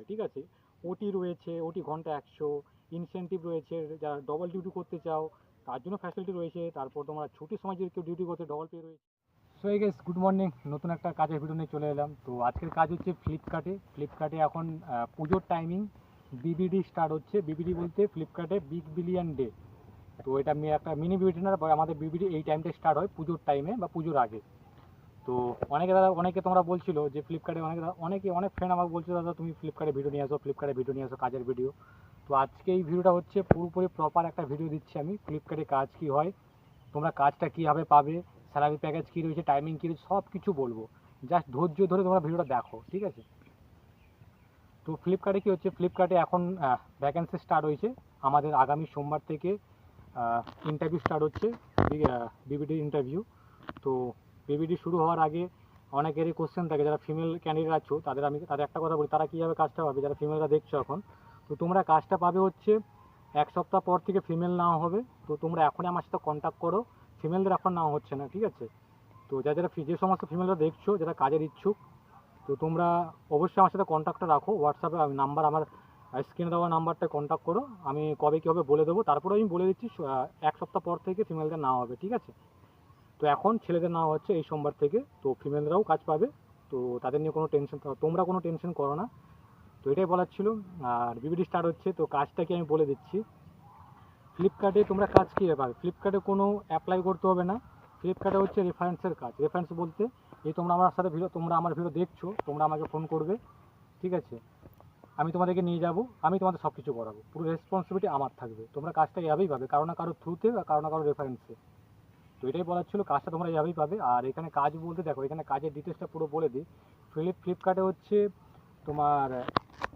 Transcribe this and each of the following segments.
হয়, ঠিক আছে? ওটি রয়েছে ওটি ঘণ্টা একশো ইনসেন্টিভ রয়েছে, যারা ডবল ডিউটি করতে চাও, তার জন্য ফ্যাসিলিটি রয়েছে, তারপর তোমার ছুটির সময় যদি কেউ ডিউটি করতে ডবল পে রয়েছে। সো এই গেস গুড মর্নিং নতুন একটা কাজের ভিডিও নিয়ে চলে এলাম। তো আজকের কাজ হচ্ছে ফ্লিপকার্টে ফ্লিপকার্টে এখন পুজোর টাইমিং বিবিডি স্টার্ট হচ্ছে। বিবিডি বলতে ফ্লিপকার্টে বিগ বিলিয়ন ডে তো এটা একটা মিনি বিবিডি না, আমাদের বিবিডি এই টাইমটা স্টার্ট হয়, পুজোর টাইমে বা পুজোর আগে। তো অনেকে দাদা, অনেকে তোমরা বলছিল যে ফ্লিপকার্টে অনেকে অনেকে, অনেক ফ্রেন্ড আমাকে বলছিল, দাদা, তুমি ফ্লিপকার্টে ভিডিও নিয়ে আসো ফ্লিপকার্টে ভিডিও নিয়ে আসো, কাজের ভিডিও তো আজকে এই ভিডিওটা হচ্ছে পুরোপুরি প্রপার একটা ভিডিও দিচ্ছি আমি ফ্লিপকার্টে কাজ কি হয়, তোমরা কাজটা কীভাবে পাবে স্যালারি প্যাকেজ কী রয়েছে টাইমিং কী রয়েছে সব কিছু বলব। জাস্ট ধৈর্য ধরে তোমরা ভিডিওটা দেখো, ঠিক আছে? তো ফ্লিপকার্টে কী হচ্ছে ফ্লিপকার্টে এখন ভ্যাকেন্সি স্টার্ট হয়েছে। আমাদের আগামী সোমবার থেকে ইন্টারভিউ স্টার্ট হচ্ছে বিবিডি ইন্টারভিউ তো বিবিডি শুরু হওয়ার আগে অনেকেরই কোশ্চেন থাকে, যারা ফিমেল ক্যান্ডিডেট আছো, তাদের আমি, তাদের একটা কথা বলি, তারা কীভাবে কাজটা পাবে? যারা ফিমেলরা দেখছ এখন, তো তোমরা কাজটা পাবে হচ্ছে এক সপ্তাহ পর থেকে ফিমেল নেওয়া হবে, তো তোমরা এখনই আমার সাথে কন্ট্যাক্ট করো। ফিমেলদের এখন নেওয়া হচ্ছে না, ঠিক আছে? তো যারা যারা যে সমস্ত ফিমেলরা দেখছ, যারা কাজের ইচ্ছুক, তো তোমরা অবশ্যই আমার সাথে কন্ট্যাক্টটা রাখো। হোয়াটসঅ্যাপে আমি নাম্বার আমার স্ক্রিনে দেওয়া নাম্বারটা কন্ট্যাক্ট করো। আমি কবে কী হবে বলে দেবো। তারপরে আমি বলে দিচ্ছি এক সপ্তাহ পর থেকে ফিমেলদের নেওয়া হবে, ঠিক আছে? তো এখন ছেলেদের নেওয়া হচ্ছে এই সোমবার থেকে। তো ফিমেলরাও কাজ পাবে। তো তাদের নিয়ে কোনো টেনশন তোমরা কোনো টেনশন করো না। তো এটাই বলার ছিল। আর বিবিডি স্টার্ট হচ্ছে, তো কাজটা কি আমি বলে দিচ্ছি। ফ্লিপকার্টে তোমরা কাজ কী পাবে ফ্লিপকার্টে কোনো অ্যাপ্লাই করতে হবে না। ফ্লিপকার্টে হচ্ছে রেফারেন্সের কাজ। রেফারেন্স বলতে, এই তোমরা আমার সাথে ভিডিও তোমরা আমার ভিডিও দেখছ, তোমরা আমাকে ফোন করবে। ঠিক আছে? আমি তোমাদেরকে নিয়ে যাব। আমি তোমাদের সব কিছু করাবো। পুরো রেসপন্সিবিলিটি আমার থাকবে। তোমরা কাজটা এভাবেই পাবে। কারও না কারও থ্রুতে বা কারও না কারও রেফারেন্সে তো এটাই বলার ছিল, কাজটা তোমরা এভাবেই পাবে। আর এখানে কাজ বলতে দেখো, এখানে কাজের ডিটেলসটা পুরো বলে দিই। ফ্লিপ ফ্লিপকার্টে হচ্ছে তোমার,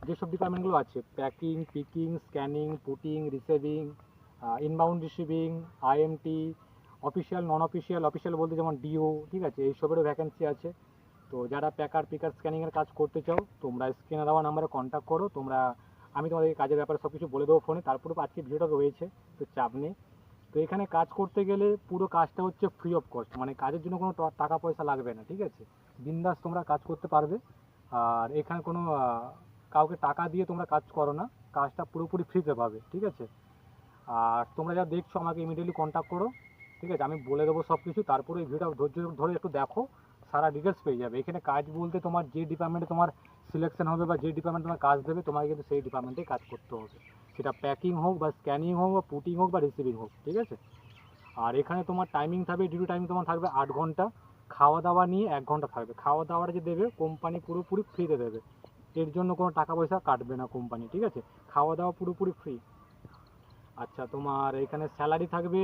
যেসব ডিপার্টমেন্টগুলো আছে packing picking scanning putting receiving inbound receiving IMT official non official official বলতে যেমন ডিও ঠিক আছে, এইসবেরও ভ্যাকেন্সি আছে। তো যারা প্যাকার পিকার স্ক্যানিংয়ের কাজ করতে চাও, তোমরা স্ক্রিনে দেওয়া নাম্বারে কন্ট্যাক্ট করো। তোমরা, আমি তোমাদের কাজের ব্যাপারে সব কিছু বলে দেবো ফোনে তারপরে আজকে ভিডিওটা রয়েছে, তো চাপ নেই। তো এখানে কাজ করতে গেলে পুরো কাজটা হচ্ছে ফ্রি অফ কস্ট মানে কাজের জন্য কোনো টাকা পয়সা লাগবে না, ঠিক আছে? বিন্দাস তোমরা কাজ করতে পারবে। আর এখানে কোনো কাউকে টাকা দিয়ে তোমরা কাজ করো না, কাজটা পুরোপুরি ফ্রিতে পাবে, ঠিক আছে? আর তোমরা যা দেখছ আমাকে ইমিডিয়েটলি কন্ট্যাক্ট করো, ঠিক আছে? আমি বলে দেবো সব কিছু তারপরে এই ভিডিওটা ধৈর্য ধরে একটু দেখো, সারা ডিটেলস পেয়ে যাবে। এখানে কাজ বলতে তোমার যে ডিপার্টমেন্টে তোমার সিলেকশন হবে বা যে ডিপার্টমেন্টে তোমার কাজ দেবে, তোমাকে কিন্তু সেই ডিপার্টমেন্টেই কাজ করতে হবে। সেটা প্যাকিং হোক বা স্ক্যানিং হোক বা পুটিং হোক বা রিসিভিং হোক, ঠিক আছে? আর এখানে তোমার টাইমিং থাকবে ডিউটি টাইমিং তোমার থাকবে আট ঘণ্টা। খাওয়া দাওয়া নিয়ে এক ঘণ্টা থাকবে। খাওয়া দাওয়াটা যে দেবে কোম্পানি পুরোপুরি ফ্রিতে দেবে। এর জন্য কোনো টাকা পয়সা কাটবে না কোম্পানি ঠিক আছে? খাওয়া দাওয়া পুরোপুরি ফ্রি আচ্ছা তোমার এখানে স্যালারি থাকবে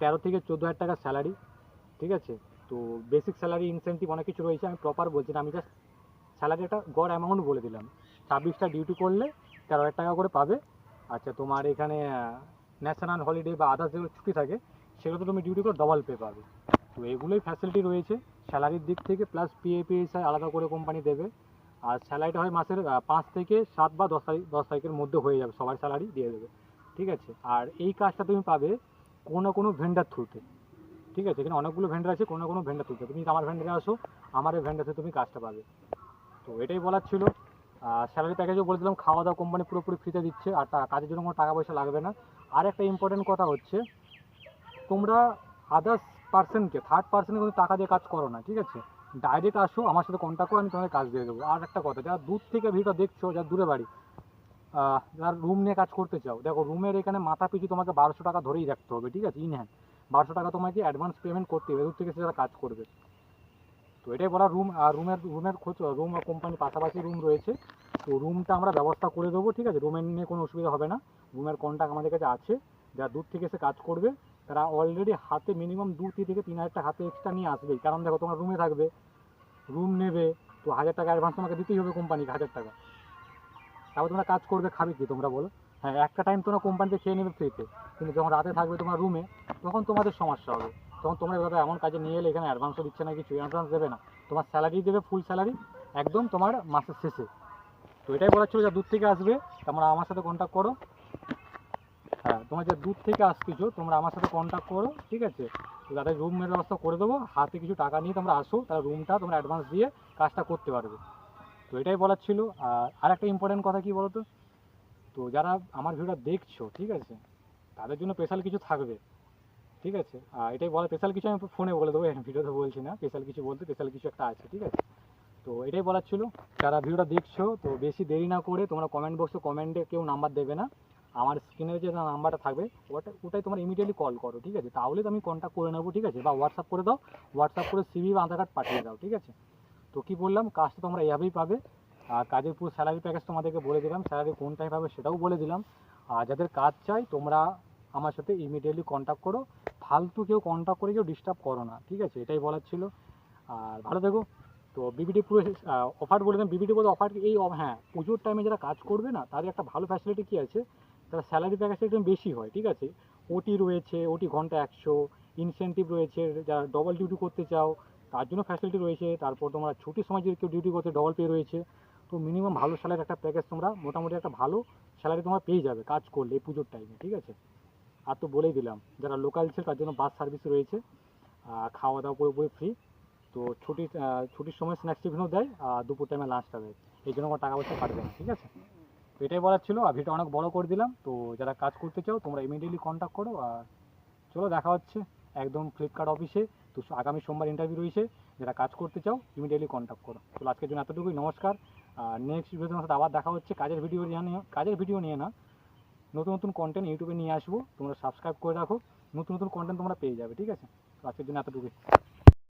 তেরো থেকে চোদ্দ হাজার টাকা স্যালারি ঠিক আছে? তো বেসিক স্যালারি ইনসেন্টিভ অনেক কিছু রয়েছে, আমি প্রপার বলছি না, আমি জাস্ট স্যালারি একটা গড় অ্যামাউন্ট বলে দিলাম। ছাব্বিশটা ডিউটি করলে তেরো হাজার টাকা করে পাবে। আচ্ছা তোমার এখানে ন্যাশনাল হলিডে বা আদার্স যেগুলো ছুটি থাকে, সেগুলো তুমি ডিউটি করে ডবল পে পাবে। তো এগুলোই ফ্যাসিলিটি রয়েছে। স্যালারির দিক থেকে প্লাস পিএ পিএসআই আলাদা করে কোম্পানি দেবে। আর স্যালারিটা হয় মাসের পাঁচ থেকে সাত বা দশ তারিখ, দশ তারিখের মধ্যে হয়ে যাবে, সবার স্যালারি দিয়ে দেবে। ঠিক আছে? আর এই কাজটা তুমি পাবে কোনো কোনো ভেন্ডার থ্রুতে ঠিক আছে? এখানে অনেকগুলো ভেন্ডার আছে, কোনো না কোনো ভেন্ডার থ্রুতে তুমি আমার ভেন্ডারে আসো আমার ভেন্ডার তুমি কাজটা পাবে। তো এটাই বলার ছিল। স্যালারি প্যাকেজও বলে দিলাম খাওয়া দাওয়া কোম্পানি পুরোপুরি ফ্রিতে দিচ্ছে, আর কাজের জন্য কোনো টাকা পয়সা লাগবে না। আর একটা ইম্পর্টেন্ট কথা হচ্ছে, তোমরা আদার্স পার্সনকে থার্ড পার্সনকে কিন্তু টাকা দিয়ে কাজ করো না, ঠিক আছে? ডাইরেক্ট আসো, আমার সাথে কন্ট্যাক্ট করো, আমি তোমাদের কাজ দিয়ে দেবো। আর একটা কথা, যারা দূর থেকে ভিডিওটা দেখছ, যারা দূরে বাড়ি যারা রুম নিয়ে কাজ করতে চাও, দেখো রুমের এখানে মাথা পিছু তোমাকে বারোশো টাকা ধরেই রাখতে হবে, ঠিক আছে? ইন হ্যান্ড বারোশো টাকা তোমাকে অ্যাডভান্স পেমেন্ট করতে হবে, দূর থেকে সে যারা কাজ করবে। তো এটাই বলা রুম আর রুমের রুমের খোঁজ রুম কোম্পানি পাশাপাশি রুম রয়েছে। তো রুমটা আমরা ব্যবস্থা করে দেবো, ঠিক আছে? রুমের নিয়ে কোনো অসুবিধা হবে না। রুমের কন্ট্যাক্ট আমাদের কাছে আছে। যারা দূর থেকে এসে কাজ করবে, তারা অলরেডি হাতে মিনিমাম দু থেকে তিন হাজার টাকা হাতে এক্সট্রা নিয়ে আসবেই। কারণ দেখো, তোমার রুমে থাকবে রুম নেবে, তো হাজার টাকা অ্যাডভান্স তোমাকে দিতেই হবে কোম্পানিকে হাজার টাকা। তারপর তোমরা কাজ করবে খাবে কি, তোমরা বলো? হ্যাঁ একটা টাইম তোমরা কোম্পানিতে খেয়ে নেবে ফ্রিতে কিন্তু যখন রাতে থাকবে তোমার রুমে তখন তোমাদের সমস্যা হবে। তখন তোমরা এভাবে এমন কাজে নিয়ে এলে এখানে অ্যাডভান্সও দিচ্ছে না, কিছু অ্যাডভান্স দেবে না। তোমার স্যালারি দেবে ফুল স্যালারি একদম তোমার মাসের শেষে। তো এটাই বলার ছিল যা দূর থেকে আসবে, তোমরা আমার সাথে কন্ট্যাক্ট করো। হ্যাঁ তোমরা যে দূর থেকে আসতেছো, তোমরা আমার সাথে কন্ট্যাক্ট করো, ঠিক আছে? তো তাদের রুমের ব্যবস্থা করে দেবো। হাতে কিছু টাকা নিয়ে তোমরা আসো তাহলে রুমটা তোমরা অ্যাডভান্স দিয়ে কাজটা করতে পারবে। তো এটাই বলার ছিল। আর আরেকটা ইম্পর্টেন্ট কথা কি বলতো? তো যারা আমার ভিডিওটা দেখছ, ঠিক আছে? তাদের জন্য স্পেশাল কিছু থাকবে। ঠিক আছে? আর এটাই বলা স্পেশাল কিছু আমি ফোনে বলে দেবো ভিডিওতে বলছি না। স্পেশাল কিছু বলতে স্পেশাল কিছু একটা আছে, ঠিক আছে? তো এটাই বলার ছিল। যারা ভিডিওটা দেখছ, তো বেশি দেরি না করে তোমরা কমেন্ট বক্সে কমেন্টে কেউ নাম্বার দেবে না। আমার স্ক্রিনের যে নাম্বারটা থাকবে, ওটা, ওটাই তোমরা ইমিডিয়েটলি কল করো, ঠিক আছে? তাহলে তো আমি কন্ট্যাক্ট করে নেব, ঠিক আছে? বা হোয়াটসঅ্যাপ করে দাও। হোয়াটসঅ্যাপ করে সিভি বা আধার কার্ড পাঠিয়ে দাও, ঠিক আছে? তো কি বললাম, কাজটা তোমরা এভাবেই পাবে। আর কাজের পুরো স্যালারি প্যাকেজ তোমাদেরকে বলে দিলাম স্যালারি কোন টাইম পাবে সেটাও বলে দিলাম। আর যাদের কাজ চাই, তোমরা আমার সাথে ইমিডিয়েটলি কন্ট্যাক্ট করো। ফালতু কেউ কন্ট্যাক্ট করে কেউ ডিস্টার্ব করো না, ঠিক আছে? এটাই বলার ছিল। আর ভালো থেকো। তো বিবিটি পুরো অফার বলে দিলাম বিবিটি বলতে অফার এই হ্যাঁ পুজোর টাইমে যারা কাজ করবে না, তাদের একটা ভালো ফ্যাসিলিটি কী আছে? তারা স্যালারি প্যাকেজটা একদম বেশি হয়, ঠিক আছে? ওটি রয়েছে ওটি ঘণ্টা একশো ইনসেন্টিভ রয়েছে, যারা ডবল ডিউটি করতে চাও, তার জন্য ফ্যাসিলিটি রয়েছে। তারপর তোমরা ছুটির সময় যদি কেউ ডিউটি করতে ডবল পে রয়েছে, তো মিনিমাম ভালো স্যালারি একটা প্যাকেজ তোমরা, মোটামুটি একটা ভালো স্যালারি তোমরা পেয়ে যাবে কাজ করলে এই পুজোর টাইমে ঠিক আছে? আর তো বলেই দিলাম যারা লোকাল ছিল তার জন্য বাস সার্ভিস রয়েছে খাওয়া দাওয়া পুরোপুরি ফ্রি তো আহ, ছুটির সময় স্ন্যাক্স টিফিনও দেয় আর দুপুর টাইমে লাঞ্চটা দেয়। এই জন্য কোনো টাকা পয়সা কাটবে না ঠিক আছে? তো এটাই বলার ছিল আর ভিডিওটা অনেক বড় করে দিলাম। তো যারা কাজ করতে চাও তোমরা ইমিডিয়েটলি কন্ট্যাক্ট করো আর চলো দেখা হচ্ছে একদম ফ্লিপকার্ট অফিসে তো আগামী সোমবার ইন্টারভিউ রয়েছে যারা কাজ করতে চাও ইমিডিয়েটলি কন্ট্যাক্ট করো। চলো আজকের জন্য এতটুকুই নমস্কার। আর নেক্সট ভিডিও সাথে আবার দেখা হচ্ছে কাজের ভিডিও নিয়ে কাজের ভিডিও নিয়ে না নতুন নতুন কন্টেন্ট ইউটিউবে নিয়ে আসব। তোমরা সাবস্ক্রাইব করে রাখো। নতুন নতুন কন্টেন্ট তোমরা পেয়ে যাবে, ঠিক আছে? আজকের জন্য এতটুকুই।